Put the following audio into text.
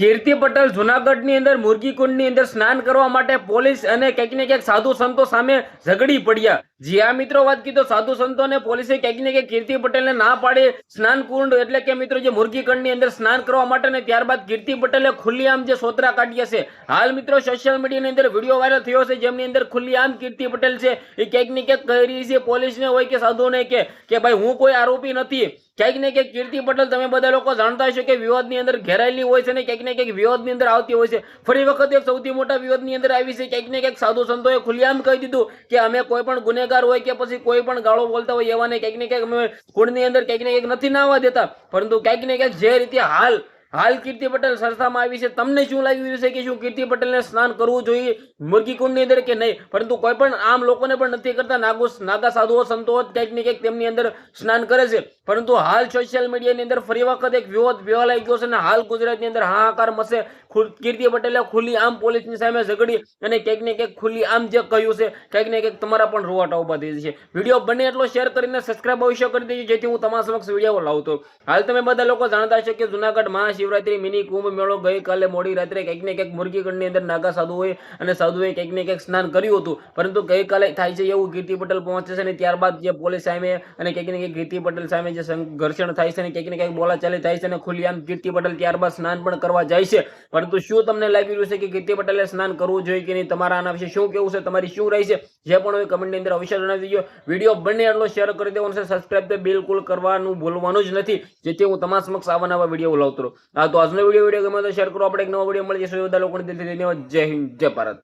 કીર્તિ પટેલ જુનાગઢની અંદર મુરગીકુંડની અંદર સ્નાન કરવા માટે પોલીસ અને ક્યાંક ને ક્યાંક સાધુ સંતો સામે ઝઘડી પડ્યા. જી આ મિત્રો, વાત કીધો સાધુ સંતો અને પોલીસે ક્યાંક ને ક્યાંક કીર્તિ પટેલને ના પાડી સ્નાન કુંડ એટલે કે મિત્રો જે મુરગીકુંડની અંદર સ્નાન કરવા માટે ને ત્યારબાદ કીર્તિ પટેલે ખુલ્લીઆમ જે સોતરા કાઢ્યા છે. હાલ મિત્રો સોશિયલ મીડિયાની અંદર વીડિયો વાયરલ થયો છે, જેમની અંદર ખુલ્લીઆમ કીર્તિ પટેલ છે, એ ક્યાંક ને ક્યાંક કહી રહી છે પોલીસને હોય કે સાધુને કે કે ભાઈ હું કોઈ આરોપી નથી. ક્યાંક ને ક્યાંક કીર્તિ પટેલ તમે બધા લોકો જાણતા હશો કે વિવાદની અંદર ઘેરાયેલી હોય છે ને ક્યાંક ને ક્યાંક વિવાદની અંદર આવતી હોય છે. ફરી વખત એક સૌથી મોટા વિવાદની અંદર આવી છે. ક્યાંક ને ક્યાંક સાધુ સંતોએ ખુલ્લેઆમ કહી દીધું કે અમે કોઈ પણ ગુનેગાર હોય કે પછી કોઈ પણ ગાળો બોલતા હોય એવાને ક્યાંક ને ક્યાંક અમે કુળની અંદર ક્યાંક ને ક્યાંક નથી નાવા દેતા. પરંતુ ક્યાંક ને ક્યાંક જે રીતે હાલ હાલ કીર્તિ પટેલ સંસ્થામાં આવી છે. તમને શું લાગી રહ્યું છે કે શું? કીર્તિ પટેલને સ્નાન કરવું જોઈએ મુરગી કુંડની અંદર કે નહીં? પરંતુ કોઈ પણ આમ લોકોને પણ નથી કરતા. નાગો નાગા સાધુઓ, સંતો કંઈક ને કંઈક તેમની અંદર સ્નાન કરે છે. પરંતુ હાલ સોશિયલ મીડિયાની અંદર ફરી વખત એક વિવાદ ફેલાઈ ગયો છે અને હાલ ગુજરાતની અંદર હાહાકાર મસે કીર્તિ પટેલે ખુલ્લી આમ પોલીસની સામે ઝઘડી અને કંઈક ને ક્યાંક ખુલ્લી આમ જે કહ્યું છે, કંઈક ને કંઈક તમારા પણ રોવાટા ઊભા થઈ છે વીડિયો બને એટલો શેર કરીને સબસ્ક્રાઈબ અવશ્ય કરી દેજો, જેથી હું તમારા સમક્ષ વીડિયો લાવતો હાલ તમે બધા લોકો જાણતા છો કે જુનાગઢ મહાશિવરાત્રી મિની કુંભ મેળો ગઈકાલે મોડી રાત્રે કંઈક ને કંઈક મુરગીગઢની અંદર નાગા સાધુઓએ અને સાધુએ કંઈક ને કંઈક સ્નાન કર્યું હતું. પરંતુ ગઈકાલે થાય છે એવું કીર્તિ પટેલ પહોંચે છે અને ત્યારબાદ જે પોલીસ સામે અને કંઈક ને કંઈક કીર્તિ પટેલ સામે જે ઘર્ષણ થાય છે અને કંઈક ને કંઈક બોલાચાલી થાય છે અને ખુલ્લેઆમ કીર્તિ પટેલ ત્યારબાદ સ્નાન પણ કરવા જાય છે. પરંતુ શું તમને લાગી રહ્યું છે કે કીર્તિ પટેલે સ્નાન કરવું જોઈએ કે નહીં? તમારા આના વિશે શું કેવું છે? તમારી શું રહી છે? જે પણ હોય કમેન્ટની અંદર અવશ્ય જણાવી દેજો. વીડિયો બને એટલો શેર કરી દેવાનો છે. સબસ્ક્રાઈબ તો બિલકુલ કરવાનું ભૂલવાનું જ નથી. જેથી હું તમારા સમક્ષ આવા નવા વીડિયો લાવતો હા, તો આજનો વીડિયો વીડિયો ગમે તો શેર કરો. આપણે એક નવો વીડિયો મળી જશે. બધા લોકોને દિલથી ધન્યવાદ. જય હિન્દ, જય ભારત.